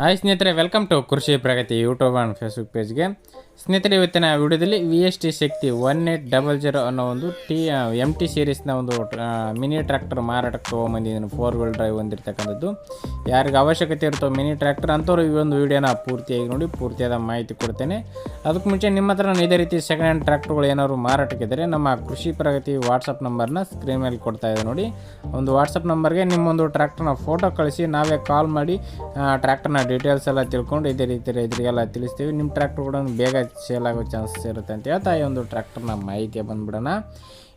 Hi ಸ್ನೇಹಿತರೆ welcome to Krishi Pragati YouTube and Facebook ಪೇಜ್ಗೆ ಸ್ನೇಹಿತರೆ, ಇವತ್ತಿನ ವಿಡಿಯೋದಲ್ಲಿ V S T Shakti one eight double zero ಅನ್ನೋ ಒಂದು ಟಿ ಎಂ ಟಿ ಸೀರೀಸ್ನ ಒಂದು ಮಿನಿ ಟ್ರ್ಯಾಕ್ಟರ್ ಮಾರಾಟಕ್ಕೆ ತೊಗೊಂಬಂದಿದ್ದೀನಿ. ಫೋರ್ ವೀಲ್ ಡ್ರೈವ್ ಹೊಂದಿರ್ತಕ್ಕಂಥದ್ದು. ಯಾರಿಗೆ ಅವಶ್ಯಕತೆ ಇರುತ್ತೋ ಮಿನಿ ಟ್ರ್ಯಾಕ್ಟರ್ ಅಂಥವ್ರು ಈ ಒಂದು ವಿಡಿಯೋನ ಪೂರ್ತಿಯಾಗಿ ನೋಡಿ, ಪೂರ್ತಿಯಾದ ಮಾಹಿತಿ ಕೊಡ್ತೇನೆ. ಅದಕ್ಕೆ ಮುಂಚೆ ನಿಮ್ಮ ಹತ್ರ ಇದೇ ರೀತಿ ಸೆಕೆಂಡ್ ಹ್ಯಾಂಡ್ ಟ್ರ್ಯಾಕ್ಟರ್ಗಳು ಏನಾದ್ರು ಮಾರಾಟಕ್ಕಿದ್ದರೆ ನಮ್ಮ ಕೃಷಿ ಪ್ರಗತಿ ವಾಟ್ಸಪ್ ನಂಬರ್ನ ಸ್ಕ್ರೀನ್ ಮೇಲೆ ಕೊಡ್ತಾ ಇದೆ ನೋಡಿ. ಒಂದು ವಾಟ್ಸಪ್ ನಂಬರ್ಗೆ ನಿಮ್ಮೊಂದು ಟ್ರ್ಯಾಕ್ಟರ್ನ ಫೋಟೋ ಕಳಿಸಿ, ನಾವೇ ಕಾಲ್ ಮಾಡಿ ಟ್ರ್ಯಾಕ್ಟರ್ನ ಡೀಟೇಲ್ಸ್ ಎಲ್ಲ ತಿಳ್ಕೊಂಡು ಇದೇ ರೀತಿ ರೈತರಿಗೆಲ್ಲ ತಿಳಿಸ್ತೀವಿ. ನಿಮ್ಮ ಟ್ರ್ಯಾಕ್ಟರ್ ಕೂಡ ಬೇಗ ಸೇಲ್ ಆಗೋ ಚಾನ್ಸಸ್ ಇರುತ್ತೆ ಅಂತ ಹೇಳ್ತಾ ಈ ಒಂದು ಟ್ರ್ಯಾಕ್ಟರ್ನ ಮಾಹಿತಿ ಬಂದ್ಬಿಡೋಣ.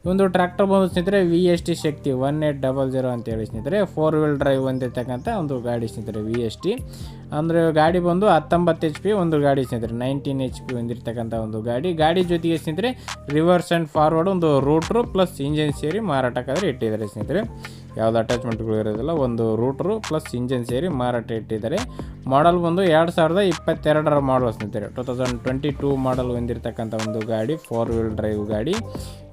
ಈ ಒಂದು ಟ್ರ್ಯಾಕ್ಟರ್ ಬಂದು ಸ್ನೇಹಿತರೆ V S T Shakti one eight double zero ಅಂತ ಹೇಳಿ ಸ್ನೇಹಿತರೆ ಫೋರ್ ವೀಲ್ ಡ್ರೈವ್ ಹೊಂದಿರ್ತಕ್ಕಂಥ ಒಂದು ಗಾಡಿ ಸ್ನೇಹಿತರೆ ವಿ ಎಸ್ ಟಿ ಅಂದರೆ ಗಾಡಿ ಬಂದು ಹತ್ತೊಂಬತ್ತು ಎಚ್ ಪಿ ಒಂದು ಗಾಡಿ ಸ್ನೇಹಿತರೆ ನೈನ್ಟೀನ್ ಎಚ್ ಪಿ ಹೊಂದಿರತಕ್ಕಂಥ ಒಂದು ಗಾಡಿ. ಗಾಡಿ ಜೊತೆಗೆ ಸ್ನೇಹಿತರೆ ರಿವರ್ಸ್ ಆ್ಯಂಡ್ ಫಾರ್ವರ್ಡ್ ಒಂದು ರೂಟ್ರು ಪ್ಲಸ್ ಇಂಜಿನ್ ಸೇರಿ ಮಾರಾಟಕ್ಕಾದರೆ ಇಟ್ಟಿದ್ದಾರೆ ಸ್ನೇಹಿತರೆ. ಯಾವುದು ಅಟ್ಯಾಚ್ಮೆಂಟ್ಗಳು ಇರೋದಿಲ್ಲ, ಒಂದು ರೂಟ್ರು ಪ್ಲಸ್ ಇಂಜಿನ್ ಸೇರಿ ಮಾರಾಟ ಇಟ್ಟಿದ್ದಾರೆ. ಮಾಡಲ್ ಬಂದು ಎರಡು ಸಾವಿರದ ಇಪ್ಪತ್ತೆರಡರ ಮಾಡಲ್ ಸ್ನೇಹಿತರೆ two thousand twenty two model ಹೊಂದಿರತಕ್ಕಂಥ ಒಂದು ಗಾಡಿ ಫೋರ್ ವೀಲ್ ಡ್ರೈವ್ ಗಾಡಿ.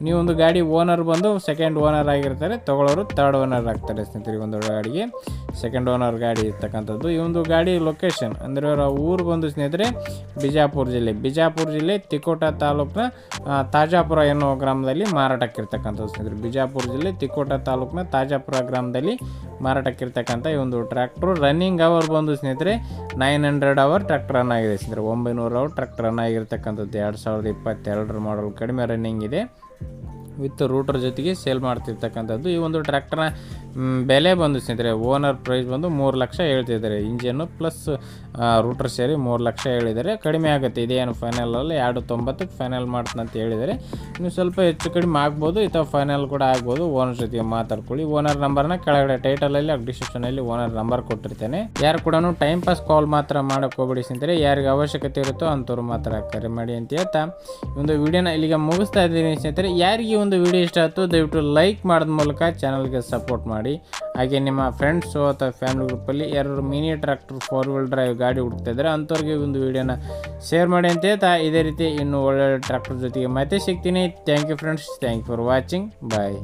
ನೀವು ಒಂದು ಗಾಡಿ ಓನರ್ ಬಂದು ಸೆಕೆಂಡ್ ಓನರ್ ಆಗಿರ್ತಾರೆ, ತಗೊಳ್ಳೋರು ತರ್ಡ್ ಓನರ್ ಆಗ್ತಾರೆ ಸ್ನೇಹಿತರೆ ಒಂದು ಗಾಡಿಗೆ. ಸೆಕೆಂಡ್ ಓನರ್ ಗಾಡಿ ಇರ್ತಕ್ಕಂಥದ್ದು. ಈ ಒಂದು ಗಾಡಿ ಲೊಕೇಶನ್ ಅಂದರೆ ಅವರ ಊರು ಬಂದು ಸ್ನೇಹಿತರೆ ಬಿಜಾಪುರ ಜಿಲ್ಲೆ. ಬಿಜಾಪುರ ಜಿಲ್ಲೆ ತಿಕೋಟ ತಾಲೂಕಿನ ತಾಜಾಪುರ ಎನ್ನುವ ಗ್ರಾಮದಲ್ಲಿ ಮಾರಾಟಕ್ಕಿರ್ತಕ್ಕಂಥದ್ದು ಸ್ನೇಹಿತರೆ. ಬಿಜಾಪುರ ಜಿಲ್ಲೆ ತಿಕೋಟ ತಾಲೂಕಿನ ತಾಜಾಪುರ ಗ್ರಾಮದಲ್ಲಿ ಮಾರಾಟಕ್ಕಿರ್ತಕ್ಕಂಥ ಈ ಒಂದು ಟ್ರ್ಯಾಕ್ಟ್ರು ರನ್ನಿಂಗ್ ಅವರ್ ಬಂದು ಸ್ನೇಹಿತರೆ nine hundred hour tractor run ಆಗಿದೆ ಸ್ನೇಹಿತರೆ. ಒಂಬೈನೂರು ಅವರ್ ಟ್ರ್ಯಾಕ್ಟರ್ ರನ್ ಆಗಿರ್ತಕ್ಕಂಥದ್ದು. ಎರಡು ಸಾವಿರದ ಇಪ್ಪತ್ತೆರಡರ ಮಾಡಲ್ ಕಡಿಮೆ ರನ್ನಿಂಗ್ ಇದೆ. ವಿತ್ ರೂಟರ್ ಜೊತೆಗೆ ಸೇಲ್ ಮಾಡ್ತಿರ್ತಕ್ಕಂಥದ್ದು. ಈ ಒಂದು ಟ್ರ್ಯಾಕ್ಟರ್ನ ಬೆಲೆ ಬಂದು ಸ್ನೇಹಿತರೆ, ಓನರ್ ಪ್ರೈಸ್ ಬಂದು ಮೂರು ಲಕ್ಷ ಹೇಳ್ತಿದ್ದಾರೆ. ಇಂಜಿನು ಪ್ಲಸ್ ರೂಟರ್ ಸೇರಿ ಮೂರು ಲಕ್ಷ ಹೇಳಿದ್ದಾರೆ. ಕಡಿಮೆ ಆಗುತ್ತೆ. ಇದೇನು ಫೈನಲಲ್ಲಿ ಎರಡು ತೊಂಬತ್ತಕ್ಕೆ ಫೈನಲ್ ಮಾಡ್ತಂತ ಅಂತ ಹೇಳಿದ್ದಾರೆ. ನೀವು ಸ್ವಲ್ಪ ಹೆಚ್ಚು ಕಡಿಮೆ ಆಗ್ಬೋದು ಅಥವಾ ಫೈನಲ್ ಕೂಡ ಆಗ್ಬೋದು. ಓನರ್ ಜೊತೆಗೆ ಮಾತಾಡ್ಕೊಳ್ಳಿ. ಓನರ್ ನಂಬರ್ನ ಕೆಳಗಡೆ ಟೈಟಲಲ್ಲಿ ಡಿಸ್ಕ್ರಿಪ್ಷನಲ್ಲಿ ಓನರ್ ನಂಬರ್ ಕೊಟ್ಟಿರ್ತೇನೆ. ಯಾರು ಕೂಡ ಟೈಮ್ ಪಾಸ್ ಕಾಲ್ ಮಾತ್ರ ಮಾಡೋಕೆ ಹೋಗ್ಬಿಡಿ ಸ್ನೇಹಿತರೆ. ಯಾರಿಗೆ ಅವಶ್ಯಕತೆ ಇರುತ್ತೋ ಅಂಥವ್ರು ಮಾತ್ರ ಕರೆ ಮಾಡಿ ಅಂತ ಹೇಳ್ತಾ. ಒಂದು ವಿಡಿಯೋನ ಇಲ್ಲಿಗೆ ಮುಗಿಸ್ತಾ ಇದ್ದೀನಿ ಸ್ನೇಹಿತರೆ. ಯಾರಿಗೆ ಒಂದು ವಿಡಿಯೋ ಇಷ್ಟ ಆಯಿತು, ದಯವಿಟ್ಟು ಲೈಕ್ ಮಾಡಿದ ಮೂಲಕ ಚಾನಲ್ಗೆ ಸಪೋರ್ಟ್ ಮಾಡಿ. ಹಾಗೆ ನಿಮ್ಮ ಫ್ರೆಂಡ್ಸು ಅಥವಾ ಫ್ಯಾಮಿಲಿ ಗ್ರೂಪಲ್ಲಿ ಯಾರು mini tractor four wheel drive ಗಾಡಿ ಹುಡುಕ್ತಾ ಇದ್ದಾರೆ ಅಂಥವ್ರಿಗೆ ಒಂದು ವಿಡಿಯೋನ ಶೇರ್ ಮಾಡಿ ಅಂತ ಹೇಳ್ತಾ, ಇದೇ ರೀತಿ ಇನ್ನು ಒಳ್ಳೊಳ್ಳೆ ಟ್ರ್ಯಾಕ್ಟರ್ ಜೊತೆಗೆ ಮತ್ತೆ ಸಿಗ್ತೀನಿ. Thank you friends thank you for watching bye